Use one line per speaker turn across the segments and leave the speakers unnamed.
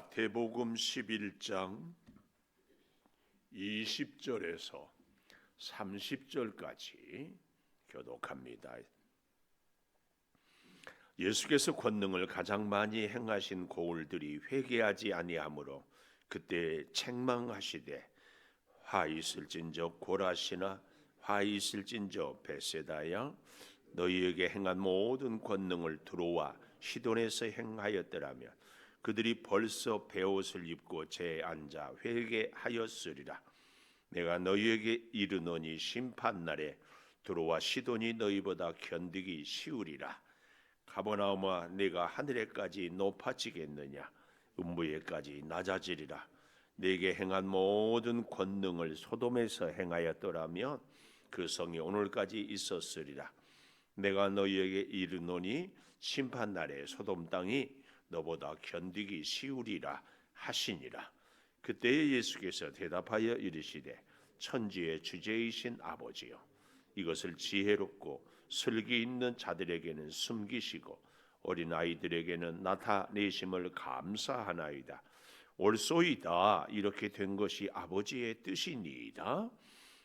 마태복음 11장 20절에서 30절까지 교독합니다. 예수께서 권능을 가장 많이 행하신 고을들이 회개하지 아니하므로 그때 책망하시되 화 있을진저 고라시나 화 있을진저 베세다야 너희에게 행한 모든 권능을 들어와 시돈에서 행하였더라면 그들이 벌써 베옷을 입고 제 앉아 회개하였으리라. 내가 너희에게 이르노니 심판 날에 들어와 시돈이 너희보다 견디기 쉬우리라. 가버나움아 내가 하늘에까지 높아지겠느냐 음부에까지 낮아지리라. 내게 행한 모든 권능을 소돔에서 행하였더라면 그 성이 오늘까지 있었으리라. 내가 너희에게 이르노니 심판 날에 소돔 땅이 너보다 견디기 쉬우리라 하시니라. 그때 예수께서 대답하여 이르시되 천지의 주제이신 아버지여 이것을 지혜롭고 슬기 있는 자들에게는 숨기시고 어린 아이들에게는 나타내심을 감사하나이다. 옳소이다 이렇게 된 것이 아버지의 뜻이니이다.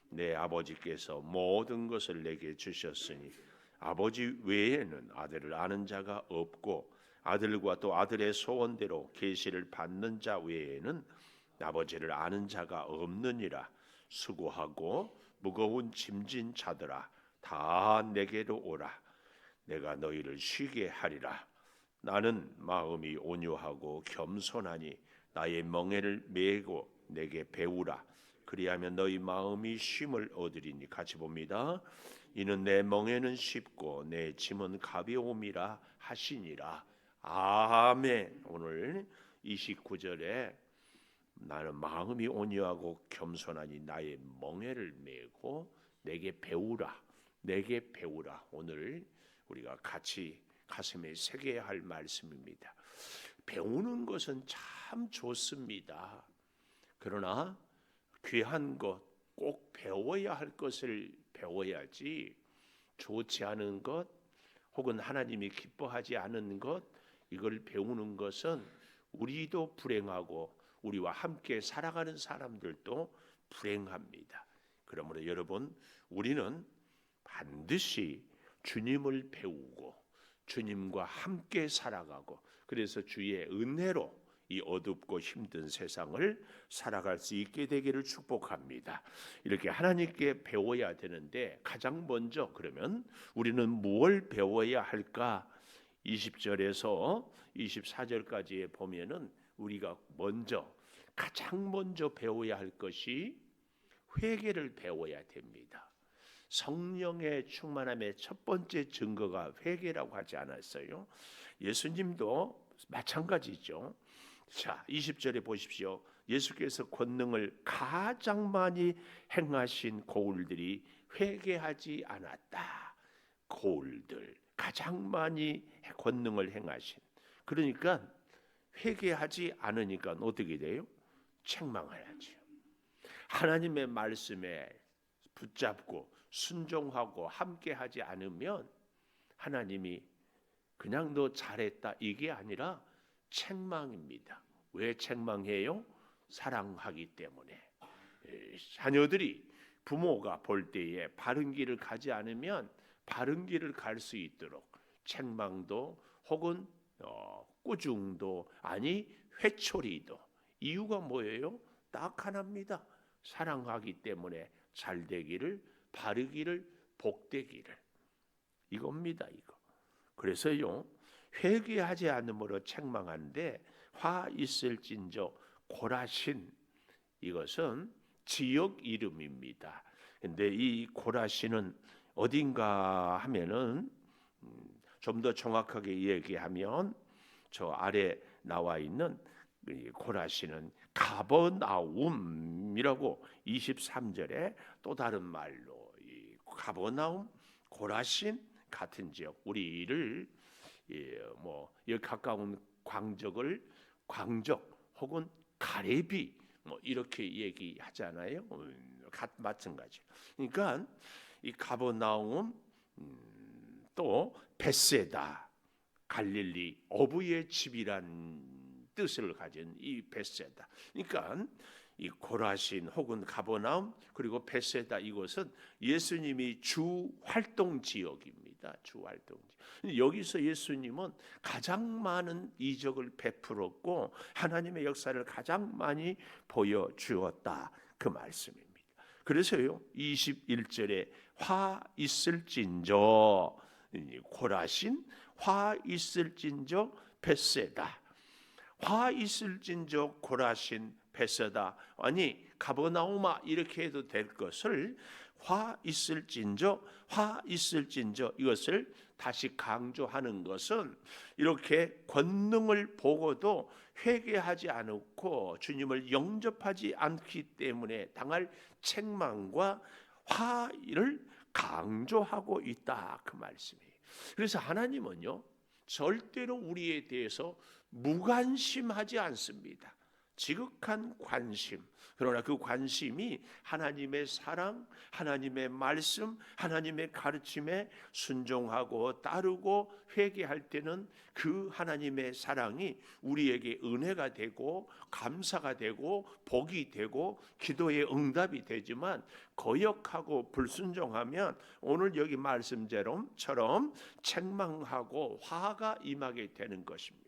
내 아버지께서 모든 것을 내게 주셨으니 아버지 외에는 아들을 아는 자가 없고 아들과 또 아들의 소원대로 계시를 받는 자 외에는 아버지를 아는 자가 없느니라. 수고하고 무거운 짐진 자들아 다 내게로 오라. 내가 너희를 쉬게 하리라. 나는 마음이 온유하고 겸손하니 나의 멍에를 메고 내게 배우라. 그리하면 너희 마음이 쉼을 얻으리니 같이 봅니다. 이는 내 멍에는 쉽고 내 짐은 가벼움이라 하시니라 아멘. 오늘 29절에 나는 마음이 온유하고 겸손하니 나의 멍에를 메고 내게 배우라. 내게 배우라. 오늘 우리가 같이 가슴에 새겨야 할 말씀입니다. 배우는 것은 참 좋습니다. 그러나 귀한 것, 꼭 배워야 할 것을 배워야지 좋지 않은 것, 혹은 하나님이 기뻐하지 않은 것, 이걸 배우는 것은 우리도 불행하고 우리와 함께 살아가는 사람들도 불행합니다. 그러므로 여러분 우리는 반드시 주님을 배우고 주님과 함께 살아가고 그래서 주의 은혜로 이 어둡고 힘든 세상을 살아갈 수 있게 되기를 축복합니다. 이렇게 하나님께 배워야 되는데 가장 먼저 그러면 우리는 무엇을 배워야 할까? 20절에서 24절까지에 보면은 우리가 먼저 가장 먼저 배워야 할 것이 회개를 배워야 됩니다. 성령의 충만함의 첫 번째 증거가 회개라고 하지 않았어요. 예수님도 마찬가지죠. 자, 20절에 보십시오. 예수께서 권능을 가장 많이 행하신 고울들이 회개하지 않았다. 고울들 가장 많이 권능을 행하신. 그러니까 회개하지 않으니까 어떻게 돼요? 책망해야죠. 하나님의 말씀에 붙잡고 순종하고 함께하지 않으면 하나님이 그냥 너 잘했다 이게 아니라 책망입니다. 왜 책망해요? 사랑하기 때문에 자녀들이 부모가 볼 때에 바른 길을 가지 않으면 바른 길을 갈 수 있도록 책망도 혹은 어, 꾸중도 아니 회초리도 이유가 뭐예요? 딱 하나입니다. 사랑하기 때문에 잘 되기를 바르기를 복되기를 이겁니다 이거. 그래서요 회개하지 않음으로 책망하는데 화 있을진저 고라신 이것은 지역 이름입니다. 근데 이 고라신은 어딘가 하면은 음, 좀더 정확하게 얘기하면 저 아래 나와 있는 고라시는 가버나움이라고 23절에 또 다른 말로 이 가버나움 고라신 같은 지역 우리를 뭐 가까운 광적을 광적 혹은 가래비 뭐 이렇게 얘기하잖아요. 음, 마찬가지. 그러니까 이 가버나움 음, 또 베세다 갈릴리 어부의 집이란 뜻을 가진 이 베세다. 그러니까 이 고라신 혹은 가버나움 그리고 베세다 이곳은 예수님이 주 활동 지역입니다. 주 활동 지역. 여기서 예수님은 가장 많은 이적을 베풀었고 하나님의 역사를 가장 많이 보여 주었다 그 말씀입니다. 그래서요 21절에 화 있을진저 고라신 화 있을진저 베세다. 화 있을진저 고라신 베세다. 아니 가버나우마 이렇게 해도 될 것을 화 있을진저 화 있을진저 이것을 다시 강조하는 것은 이렇게 권능을 보고도 회개하지 않고 주님을 영접하지 않기 때문에 당할 책망과 화를 강조하고 있다 그 말씀이에요. 그래서 하나님은요 절대로 우리에 대해서 무관심하지 않습니다. 지극한 관심. 그러나 그 관심이 하나님의 사랑, 하나님의 말씀, 하나님의 가르침에 순종하고 따르고 회개할 때는 그 하나님의 사랑이 우리에게 은혜가 되고 감사가 되고 복이 되고 기도의 응답이 되지만 거역하고 불순종하면 오늘 여기 말씀처럼 책망하고 화가 임하게 되는 것입니다.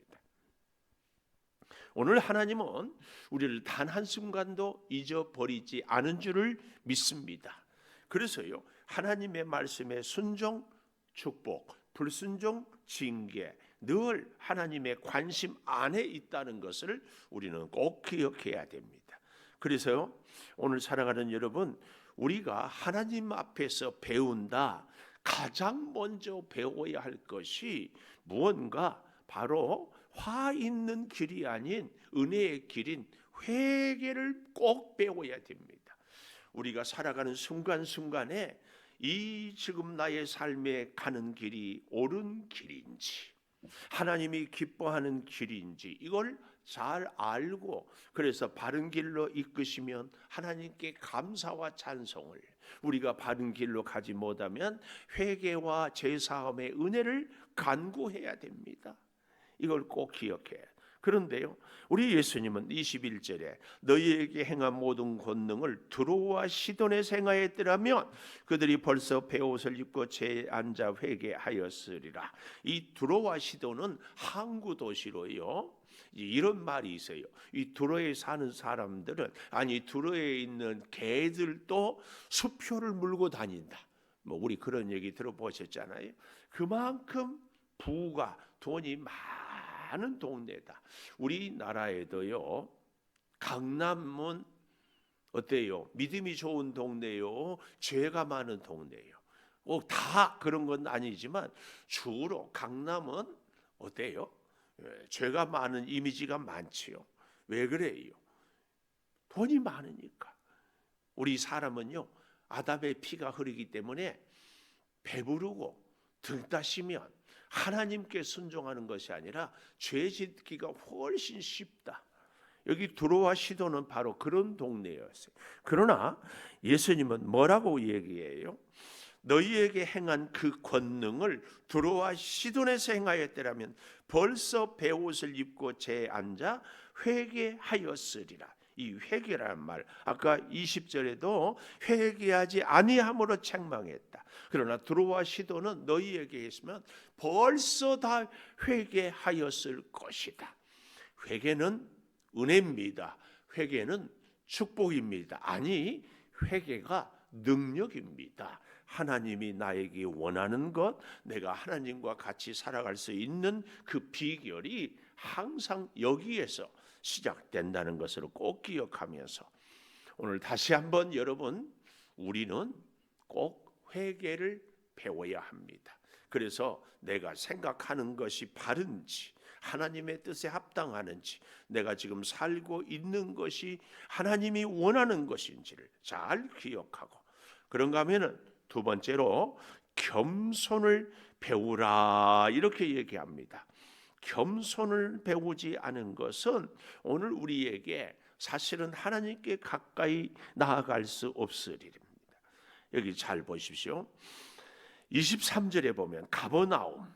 오늘 하나님은 우리를 단 한순간도 잊어버리지 않은 줄을 믿습니다. 그래서요, 하나님의 말씀에 순종, 축복, 불순종, 징계, 늘 하나님의 관심 안에 있다는 것을 우리는 꼭 기억해야 됩니다. 그래서요, 오늘 살아가는 여러분, 우리가 하나님 앞에서 배운다, 가장 먼저 배워야 할 것이 무언가 바로 화 있는 길이 아닌 은혜의 길인 회개를 꼭 배워야 됩니다. 우리가 살아가는 순간순간에 이 지금 나의 삶에 가는 길이 옳은 길인지 하나님이 기뻐하는 길인지 이걸 잘 알고 그래서 바른 길로 이끄시면 하나님께 감사와 찬송을 우리가 바른 길로 가지 못하면 회개와 제사함의 은혜를 간구해야 됩니다. 이걸 꼭 기억해. 그런데요, 우리 예수님은 21절에 너희에게 행한 모든 권능을 두로와 시돈에 행하였더라면 그들이 벌써 배옷을 입고 제 앉아 회개하였으리라. 이 두로와 시돈은 항구 도시로요. 이런 말이 있어요. 이 두로에 사는 사람들은 아니 두로에 있는 개들도 수표를 물고 다닌다. 뭐 우리 그런 얘기 들어보셨잖아요. 그만큼 부가 돈이 많 은 동네다. 우리나라에도요. 강남은 어때요? 믿음이 좋은 동네요. 죄가 많은 동네요. 어, 다 그런 건 아니지만 주로 강남은 어때요? 예, 죄가 많은 이미지가 많지요. 왜 그래요? 돈이 많으니까. 우리 사람은요. 아담의 피가 흐르기 때문에 배부르고 등 따시면 하나님께 순종하는 것이 아니라 죄 짓기가 훨씬 쉽다. 여기 두로와 시도는 바로 그런 동네였어요. 그러나 예수님은 뭐라고 얘기해요? 너희에게 행한 그 권능을 두로와 시돈에서 행하였더라면 벌써 배옷을 입고 제 앉아 회개하였으리라. 이 회개라는 말 아까 20절에도 회개하지 아니함으로 책망했다. 그러나 두로와 시도는 너희에게 있으면 벌써 다 회개하였을 것이다. 회개는 은혜입니다. 회개는 축복입니다. 아니 회개가 능력입니다. 하나님이 나에게 원하는 것, 내가 하나님과 같이 살아갈 수 있는 그 비결이 항상 여기에서 시작된다는 것을 꼭 기억하면서 오늘 다시 한번 여러분 우리는 꼭 회개를 배워야 합니다. 그래서 내가 생각하는 것이 바른지 하나님의 뜻에 합당하는지 내가 지금 살고 있는 것이 하나님이 원하는 것인지를 잘 기억하고 그런가 하면은 두 번째로 겸손을 배우라 이렇게 얘기합니다. 겸손을 배우지 않은 것은 오늘 우리에게 사실은 하나님께 가까이 나아갈 수 없으리입니다. 여기 잘 보십시오. 23절에 보면 가버나움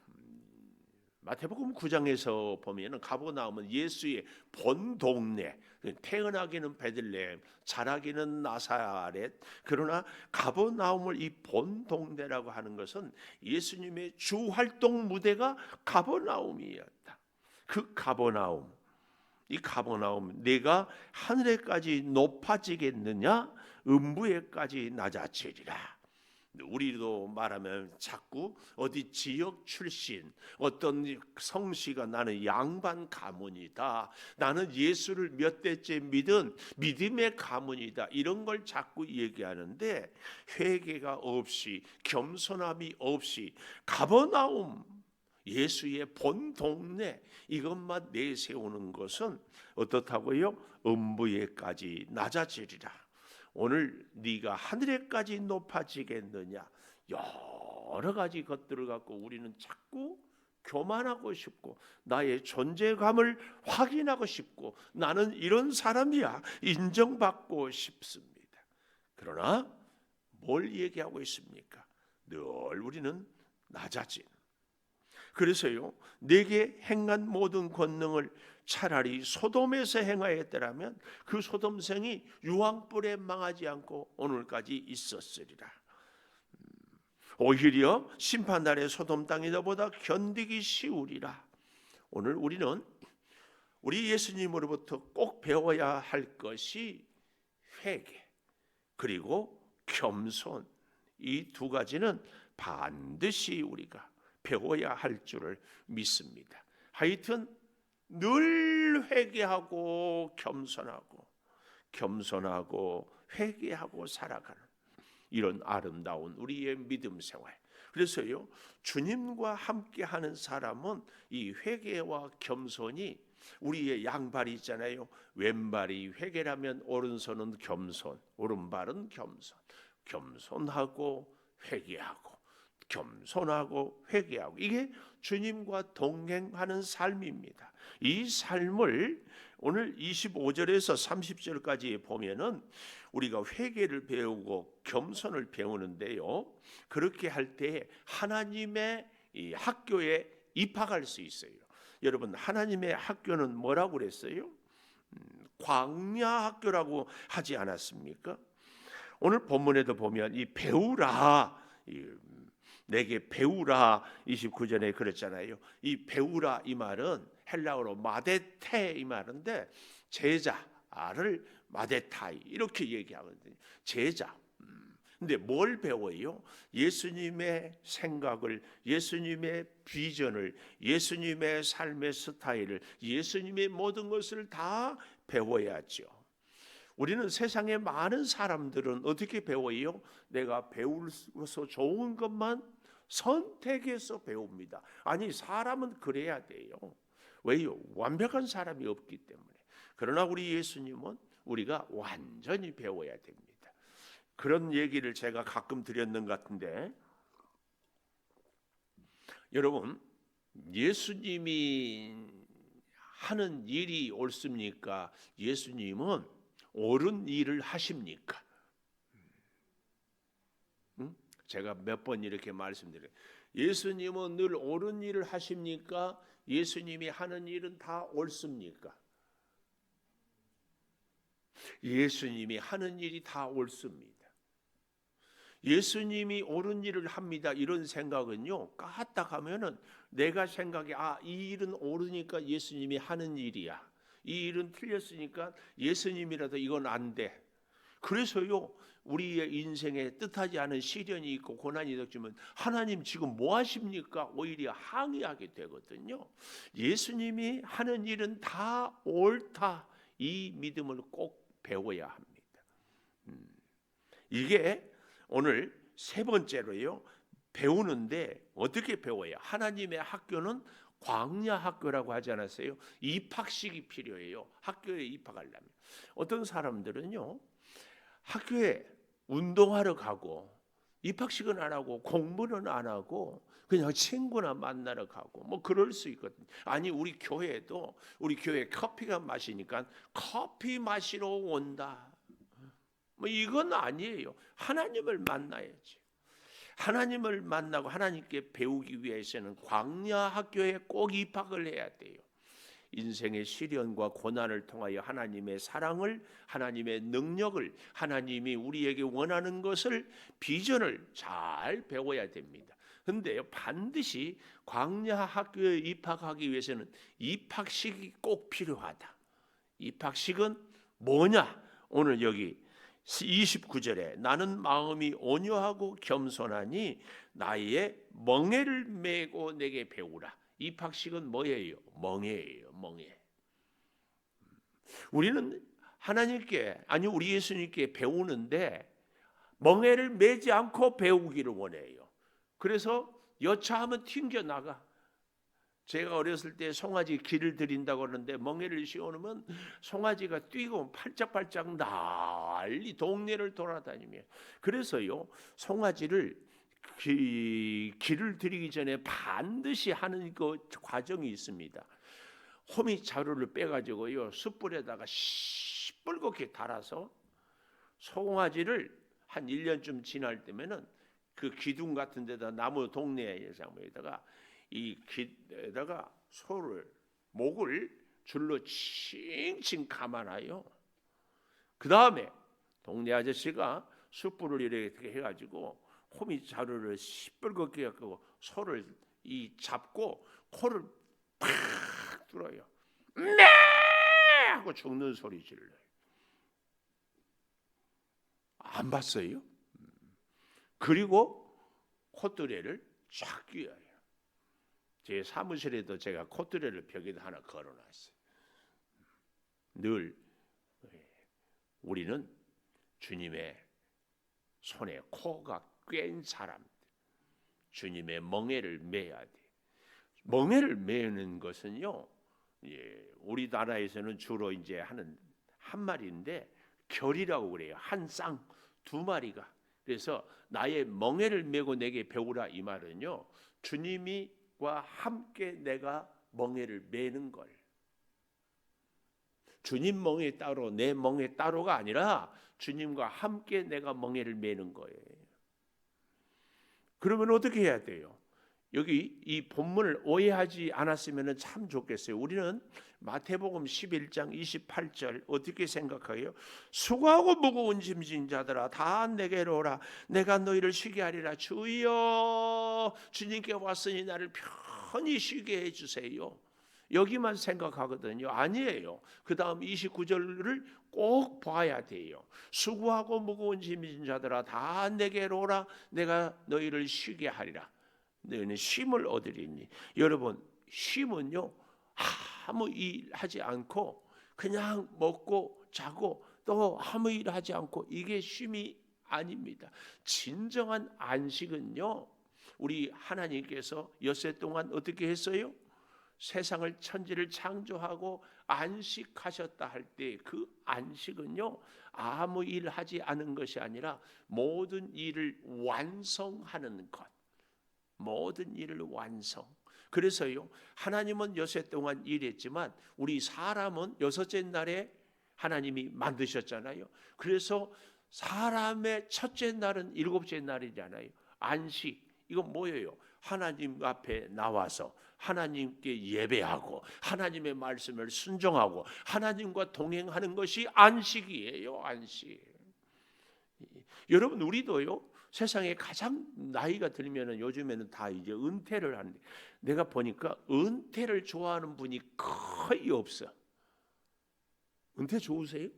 마태복음 9장에서 보면은 가버나움은 예수의 본 동네 태어나기는 베들레헴 자라기는 나사렛 그러나 가버나움을 이 본 동네라고 하는 것은 예수님의 주 활동 무대가 가버나움이었다. 그 가버나움 이 가버나움 내가 하늘에까지 높아지겠느냐 음부에까지 낮아지리라. 우리도 말하면 자꾸 어디 지역 출신 어떤 성씨가 나는 양반 가문이다 나는 예수를 몇 대째 믿은 믿음의 가문이다 이런 걸 자꾸 얘기하는데 회개가 없이 겸손함이 없이 가버나움 예수의 본 동네 이것만 내세우는 것은 어떻다고요? 음부에까지 낮아지리라. 오늘 네가 하늘에까지 높아지겠느냐? 여러 가지 것들을 갖고 우리는 자꾸 교만하고 싶고 나의 존재감을 확인하고 싶고 나는 이런 사람이야 인정받고 싶습니다. 그러나 뭘 얘기하고 있습니까? 늘 우리는 낮아진 그래서요 내게 행한 모든 권능을 차라리 소돔에서 행하였더라면 그 소돔성이 유황불에 망하지 않고 오늘까지 있었으리라. 음, 오히려 심판날의 소돔 땅이 너보다 견디기 쉬우리라. 오늘 우리는 우리 예수님으로부터 꼭 배워야 할 것이 회개 그리고 겸손 이 두 가지는 반드시 우리가 배워야 할 줄을 믿습니다. 하여튼 늘 회개하고 겸손하고 겸손하고 회개하고 살아가는 이런 아름다운 우리의 믿음 생활. 그래서요 주님과 함께 하는 사람은 이 회개와 겸손이 우리의 양발이 있잖아요. 왼발이 회개라면 오른손은 겸손, 오른발은 겸손. 겸손하고 회개하고 겸손하고 회개하고 이게 주님과 동행하는 삶입니다. 이 삶을 오늘 25절에서 30절까지 보면은 우리가 회개를 배우고 겸손을 배우는데요. 그렇게 할 때 하나님의 이 학교에 입학할 수 있어요. 여러분 하나님의 학교는 뭐라고 그랬어요? 음, 광야 학교라고 하지 않았습니까? 오늘 본문에도 보면 이 배우라 이 내게 배우라 29절에 그랬잖아요. 이 배우라 이 말은 헬라어로 마데테 이 말인데 제자를 마데타이 이렇게 얘기하거든요. 제자. 음. 근데 뭘 배워요? 예수님의 생각을, 예수님의 비전을, 예수님의 삶의 스타일을, 예수님의 모든 것을 다 배워야죠. 우리는 세상의 많은 사람들은 어떻게 배워요? 내가 배울서 좋은 것만 선택해서 배웁니다. 아니 사람은 그래야 돼요. 왜요? 완벽한 사람이 없기 때문에. 그러나 우리 예수님은 우리가 완전히 배워야 됩니다. 그런 얘기를 제가 가끔 드렸는 것 같은데 여러분 예수님이 하는 일이 옳습니까? 예수님은 옳은 일을 하십니까? 제가 몇 번 이렇게 말씀드려요. 예수님은 늘 옳은 일을 하십니까? 예수님이 하는 일은 다 옳습니까? 예수님이 하는 일이 다 옳습니다. 예수님이 옳은 일을 합니다. 이런 생각은요. 까딱하면은 내가 생각이 아, 이 일은 옳으니까 예수님이 하는 일이야. 이 일은 틀렸으니까 예수님이라도 이건 안 돼. 그래서요. 우리의 인생에 뜻하지 않은 시련이 있고 고난이 닥치면 하나님 지금 뭐 하십니까? 오히려 항의하게 되거든요. 예수님이 하는 일은 다 옳다. 이 믿음을 꼭 배워야 합니다. 음. 이게 오늘 세 번째로요. 배우는데 어떻게 배워요? 하나님의 학교는 광야 학교라고 하지 않았어요? 입학식이 필요해요. 학교에 입학하려면. 어떤 사람들은요. 학교에 운동하러 가고 입학식은 안 하고 공부는 안 하고 그냥 친구나 만나러 가고 뭐 그럴 수 있거든요. 아니 우리 교회도 우리 교회 커피가 마시니까 커피 마시러 온다. 뭐 이건 아니에요. 하나님을 만나야지. 하나님을 만나고 하나님께 배우기 위해서는 광야 학교에 꼭 입학을 해야 돼요. 인생의 시련과 고난을 통하여 하나님의 사랑을 하나님의 능력을 하나님이 우리에게 원하는 것을 비전을 잘 배워야 됩니다. 근데요 반드시 광야 학교에 입학하기 위해서는 입학식이 꼭 필요하다. 입학식은 뭐냐? 오늘 여기 29절에 나는 마음이 온유하고 겸손하니 나의 멍에를 메고 내게 배우라. 입학식은 뭐예요? 멍에예요. 멍에. 우리는 하나님께 아니 우리 예수님께 배우는데 멍에를 매지 않고 배우기를 원해요. 그래서 여차하면 튕겨 나가. 제가 어렸을 때 송아지 길을 들인다고 그러는데 멍에를 씌워놓으면 송아지가 뛰고 팔짝팔짝 난리 동네를 돌아다니며 그래서요 송아지를 기, 길을 들이기 전에 반드시 하는 그 과정이 있습니다. 호미 자루를 빼가지고요 숯불에다가 시뻘겋게 달아서 송아지를 한 1년쯤 지날 때면은 그 기둥 같은 데다 나무 동네에서 에다가 이 길에다가 소를 목을 줄로 칭칭 감아놔요. 그 다음에 동네 아저씨가 숯불을 이렇게 해가지고 호미 자루를 시뻘겋게 갖고 소를 이 잡고 코를 팍 뚫어요. 네 하고 죽는 소리 질러요. 안 봤어요? 그리고 콧뚜레를 쫙 끼워요. 제 사무실에도 제가 콧뚜레를 벽에다 하나 걸어놨어요. 늘 우리는 주님의 손에 코가 꿰인 사람들, 주님의 멍에를 매야 돼. 멍에를 매는 것은요, 예, 우리나라에서는 주로 이제 하는 한 마리인데 결이라고 그래요. 한 쌍 두 마리가. 그래서 나의 멍에를 메고 내게 배우라 이 말은요. 주님이와 함께 내가 멍에를 매는 걸. 주님 멍에 따로 내 멍에 따로가 아니라 주님과 함께 내가 멍에를 매는 거예요. 그러면 어떻게 해야 돼요? 여기 이 본문을 오해하지 않았으면 참 좋겠어요. 우리는 마태복음 11장 28절 어떻게 생각해요? 수고하고 무거운 짐진 자들아 다 내게로 오라 내가 너희를 쉬게 하리라 주여 주님께 왔으니 나를 편히 쉬게 해 주세요. 여기만 생각하거든요. 아니에요. 그 다음 29절을 꼭 봐야 돼요. 수고하고 무거운 짐진 자들아 다 내게로 오라 내가 너희를 쉬게 하리라. 너희는 쉼을 얻으리니 여러분 쉼은요 아무 일 하지 않고 그냥 먹고 자고 또 아무 일 하지 않고 이게 쉼이 아닙니다. 진정한 안식은요 우리 하나님께서 엿새 동안 어떻게 했어요? 세상을 천지를 창조하고 안식하셨다 할 때 그 안식은요 아무 일 하지 않은 것이 아니라 모든 일을 완성하는 것. 모든 일을 완성. 그래서요 하나님은 여섯 동안 일했지만 우리 사람은 여섯째 날에 하나님이 만드셨잖아요. 그래서 사람의 첫째 날은 일곱째 날이잖아요. 안식 이건 뭐예요? 하나님 앞에 나와서 하나님께 예배하고 하나님의 말씀을 순종하고 하나님과 동행하는 것이 안식이에요. 안식. 여러분 우리도요 세상에 가장 나이가 들면은 요즘에는 다 이제 은퇴를 하는데 내가 보니까 은퇴를 좋아하는 분이 거의 없어. 은퇴 좋으세요?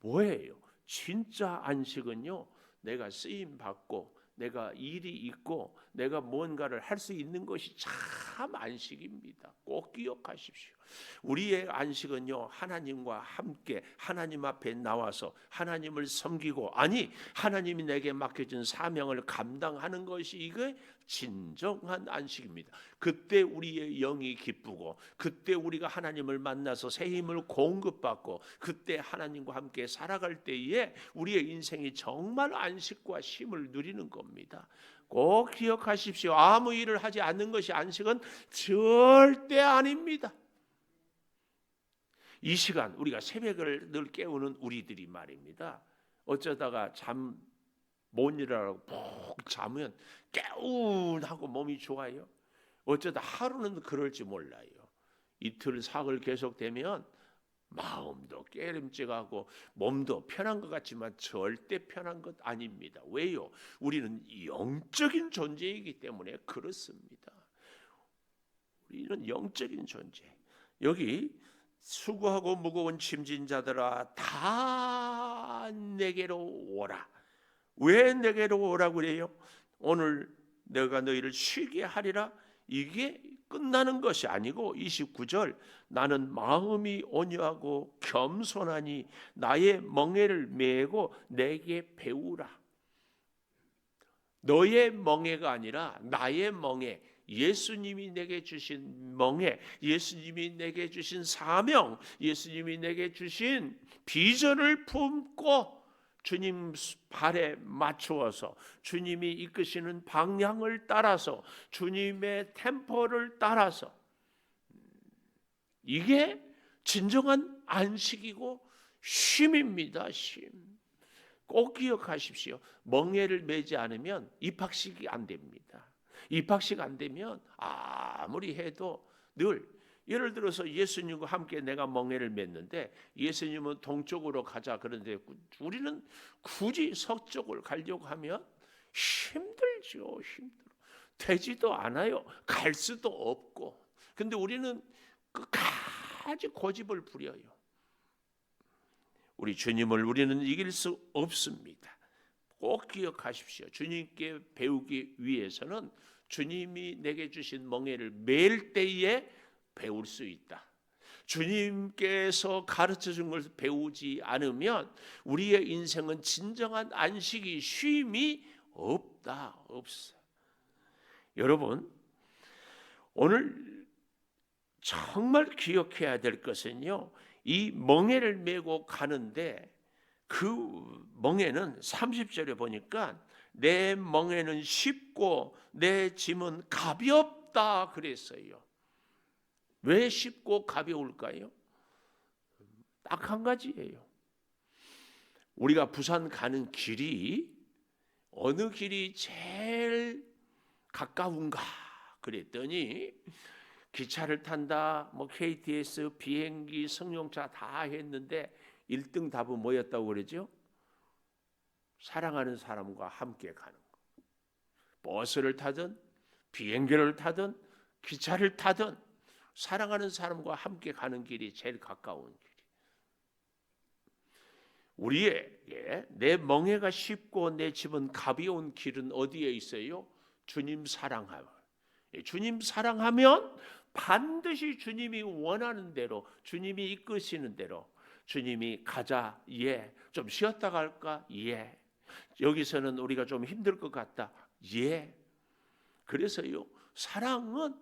뭐예요? 진짜 안식은요. 내가 쓰임 받고 내가 일이 있고 내가 뭔가를 할 수 있는 것이 참 안식입니다. 꼭 기억하십시오. 우리의 안식은요 하나님과 함께 하나님 앞에 나와서 하나님을 섬기고 아니 하나님이 내게 맡겨준 사명을 감당하는 것이 이게 진정한 안식입니다. 그때 우리의 영이 기쁘고 그때 우리가 하나님을 만나서 새 힘을 공급받고 그때 하나님과 함께 살아갈 때에 우리의 인생이 정말 안식과 쉼을 누리는 겁니다. 꼭 기억하십시오. 아무 일을 하지 않는 것이 안식은 절대 아닙니다. 이 시간 우리가 새벽을 늘 깨우는 우리들이 말입니다. 어쩌다가 잠 못 일어나고 푹 자면 개운하고 몸이 좋아요. 어쩌다 하루는 그럴지 몰라요. 이틀 사흘 계속되면 마음도 깨름직하고 몸도 편한 것 같지만 절대 편한 것 아닙니다. 왜요? 우리는 영적인 존재이기 때문에 그렇습니다. 우리는 영적인 존재. 여기 수고하고 무거운 짐진 자들아 다 내게로 오라. 왜 내게로 오라고 그래요? 오늘 내가 너희를 쉬게 하리라. 이게 끝나는 것이 아니고 29절 나는 마음이 온유하고 겸손하니 나의 멍에를 메고 내게 배우라. 너의 멍에가 아니라 나의 멍에 예수님이 내게 주신 멍에 예수님이 내게 주신 사명 예수님이 내게 주신 비전을 품고 주님 발에 맞추어서 주님이 이끄시는 방향을 따라서 주님의 템포를 따라서 이게 진정한 안식이고 쉼입니다. 쉼. 꼭 기억하십시오. 멍에를 매지 않으면 입학식이 안 됩니다. 입학식 안 되면 아무리 해도 늘 예를 들어서 예수님과 함께 내가 멍에를 맺는데 예수님은 동쪽으로 가자 그런데 우리는 굳이 서쪽을 가려고 하면 힘들죠 힘들어. 되지도 않아요. 갈 수도 없고. 근데 우리는 끝까지 고집을 부려요. 우리 주님을 우리는 이길 수 없습니다 꼭 기억하십시오 주님께 배우기 위해서는 주님이 내게 주신 멍에를 매일 때에 배울 수 있다. 주님께서 가르쳐 준 것을 배우지 않으면 우리의 인생은 진정한 안식이 쉼이 없다. 없어. 여러분, 오늘 정말 기억해야 될 것은요. 이 멍에를 메고 가는데 그 멍에는 30절에 보니까 내 멍에는 쉽고 내 짐은 가볍다 그랬어요. 왜 쉽고 가벼울까요? 딱 한 가지예요. 우리가 부산 가는 길이 어느 길이 제일 가까운가 그랬더니 기차를 탄다, 뭐 KTX, 비행기, 승용차 다 했는데 1등 답은 뭐였다고 그러죠? 사랑하는 사람과 함께 가는 거. 버스를 타든 비행기를 타든 기차를 타든 사랑하는 사람과 함께 가는 길이 제일 가까운 길이. 우리에게 내 멍해가 쉽고 내 집은 가벼운 길은 어디에 있어요? 주님 사랑하면. 예, 주님 사랑하면 반드시 주님이 원하는 대로 주님이 이끄시는 대로 주님이 가자 예. 좀 쉬었다 갈까? 예. 여기서는 우리가 좀 힘들 것 같다. 예. 그래서요. 사랑은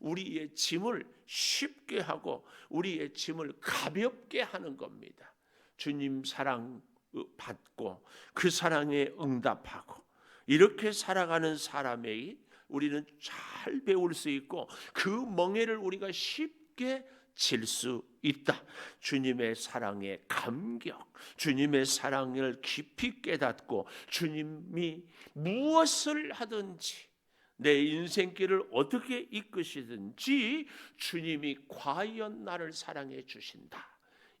우리의 짐을 쉽게 하고 우리의 짐을 가볍게 하는 겁니다. 주님 사랑 받고 그 사랑에 응답하고 이렇게 살아가는 사람의 우리는 잘 배울 수 있고 그 멍에를 우리가 쉽게 질수 있다. 주님의 사랑에 감격, 주님의 사랑을 깊이 깨닫고 주님이 무엇을 하든지 내 인생길을 어떻게 이끄시든지 주님이 과연 나를 사랑해 주신다.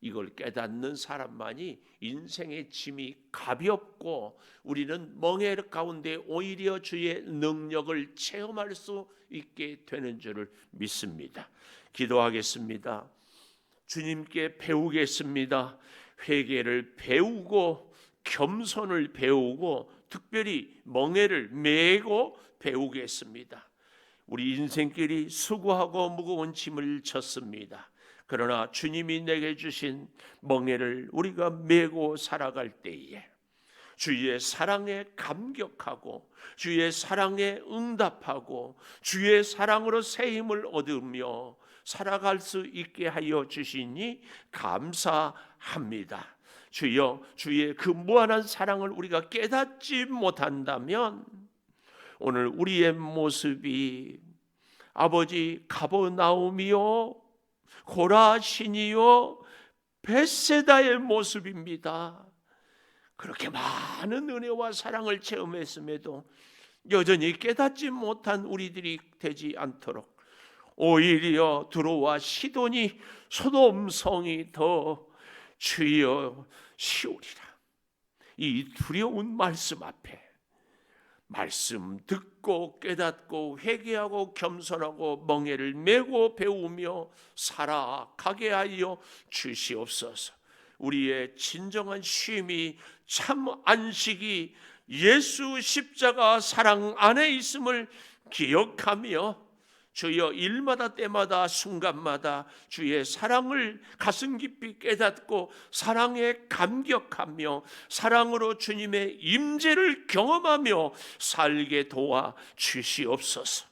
이걸 깨닫는 사람만이 인생의 짐이 가볍고 우리는 멍해 가운데 오히려 주의 능력을 체험할 수 있게 되는 줄을 믿습니다. 기도하겠습니다. 주님께 배우겠습니다. 회개를 배우고 겸손을 배우고 특별히 멍해를 메고 배우겠습니다. 우리 인생길이 수고하고 무거운 짐을 졌습니다. 그러나 주님이 내게 주신 멍해를 우리가 메고 살아갈 때에 주의 사랑에 감격하고 주의 사랑에 응답하고 주의 사랑으로 새 힘을 얻으며 살아갈 수 있게 하여 주시니 감사합니다. 주여 주의 그 무한한 사랑을 우리가 깨닫지 못한다면 오늘 우리의 모습이 아버지 가버나움이요 고라신이요 베세다의 모습입니다. 그렇게 많은 은혜와 사랑을 체험했음에도 여전히 깨닫지 못한 우리들이 되지 않도록 오히려 들어와 시돈이 소돔성이 더 주여 시오리라 이 두려운 말씀 앞에 말씀 듣고 깨닫고 회개하고 겸손하고 멍에를 메고 배우며 살아가게 하여 주시옵소서. 우리의 진정한 쉼이 참 안식이 예수 십자가 사랑 안에 있음을 기억하며 주여 일마다 때마다 순간마다 주의 사랑을 가슴 깊이 깨닫고 사랑에 감격하며 사랑으로 주님의 임재를 경험하며 살게 도와 주시옵소서.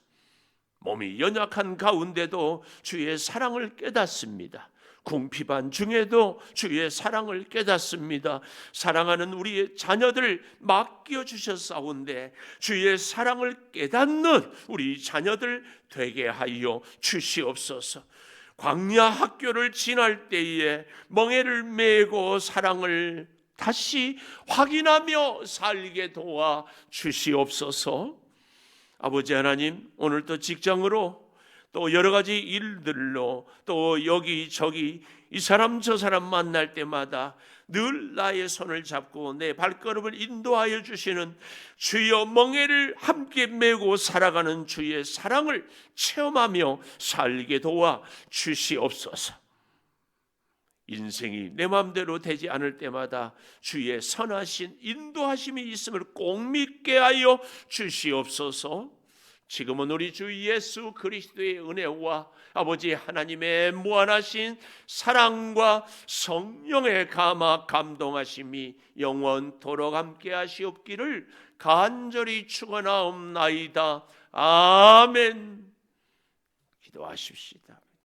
몸이 연약한 가운데도 주의 사랑을 깨닫습니다. 궁핍한 중에도 주의 사랑을 깨닫습니다. 사랑하는 우리의 자녀들 맡겨 주셨사온데 주의 사랑을 깨닫는 우리 자녀들 되게 하여 주시옵소서. 광야 학교를 지날 때에 멍에를 메고 사랑을 다시 확인하며 살게 도와 주시옵소서. 아버지 하나님, 오늘도 직장으로 또 여러 가지 일들로 또 여기 저기 이 사람 저 사람 만날 때마다 늘 나의 손을 잡고 내 발걸음을 인도하여 주시는 주여 멍에를 함께 메고 살아가는 주의 사랑을 체험하며 살게 도와 주시옵소서. 인생이 내 마음대로 되지 않을 때마다 주의 선하신 인도하심이 있음을 꼭 믿게 하여 주시옵소서. 지금은 우리 주 예수 그리스도의 은혜와 아버지 하나님의 무한하신 사랑과 성령의 감화 감동하심이 영원토록 함께 하시옵기를 간절히 축원하옵나이다. 아멘. 기도하십시다.